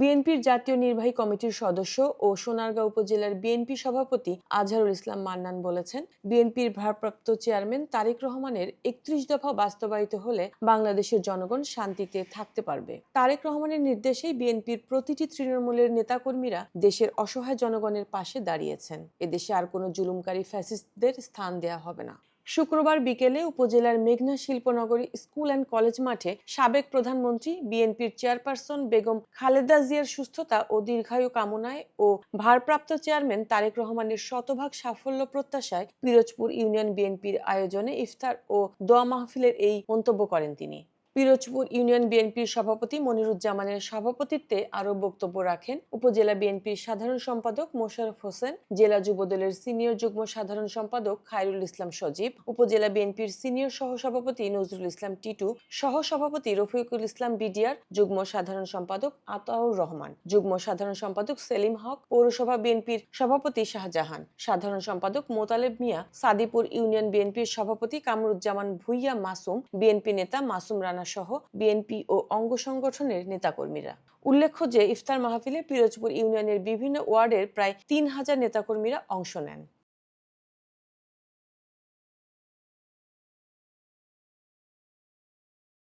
বিএনপির জাতীয় নির্বাহী কমিটির সদস্য ও সোনারগাঁও উপজেলার বিএনপি সভাপতি আজহারুল ইসলাম মান্নান বলেছেন, বিএনপির ভারপ্রাপ্ত চেয়ারম্যান তারেক রহমানের একত্রিশ দফা বাস্তবায়িত হলে বাংলাদেশের জনগণ শান্তিতে থাকতে পারবে। তারেক রহমানের নির্দেশেই বিএনপির প্রতিটি তৃণমূলের নেতাকর্মীরা দেশের অসহায় জনগণের পাশে দাঁড়িয়েছেন। এদেশে আর কোনো জুলুমকারী ফ্যাসিস্টদের স্থান দেয়া হবে না। শুক্রবার বিকেলে উপজেলার মেঘনা শিল্পনগরী স্কুল অ্যান্ড কলেজ মাঠে সাবেক প্রধানমন্ত্রী, বিএনপির চেয়ারপারসন বেগম খালেদা জিয়ার সুস্থতা ও দীর্ঘায়ু কামনায় ও ভারপ্রাপ্ত চেয়ারম্যান তারেক রহমানের শতভাগ সাফল্য প্রত্যাশায় পিরোজপুর ইউনিয়ন বিএনপির আয়োজনে ইফতার ও দোয়া মাহফিলের এই মন্তব্য করেন তিনি। পিরোজপুর ইউনিয়ন বিএনপির সভাপতি মনিরুজ্জামানের সভাপতিত্বে আরও বক্তব্য রাখেন উপজেলা বিএনপির সাধারণ সম্পাদক মোশারফ হোসেন, জেলা যুবদলের সিনিয়র যুগ্ম সাধারণ সম্পাদক খায়রুল ইসলাম সজীব, উপজেলা বিএনপির সিনিয়র সহসভাপতি নজরুল ইসলাম টিটু সহ সভাপতি রফিকুল ইসলাম বিডিআর, যুগ্ম সাধারণ সম্পাদক আতাউর রহমান, যুগ্ম সাধারণ সম্পাদক সেলিম হক, পৌরসভা বিএনপির সভাপতি শাহজাহান, সাধারণ সম্পাদক মোতালেব মিয়া, সাদিপুর ইউনিয়ন বিএনপির সভাপতি কামরুজ্জামান ভুইয়া মাসুম, বিএনপি নেতা মাসুম রানা সহ বিএনপি ও অঙ্গ সংগঠনের নেতাকর্মীরা। উল্লেখ্য যে ইফতার মাহফিলে পিরোজপুর ইউনিয়নের বিভিন্ন ওয়ার্ডের প্রায় তিন হাজার নেতাকর্মীরা অংশ নেন।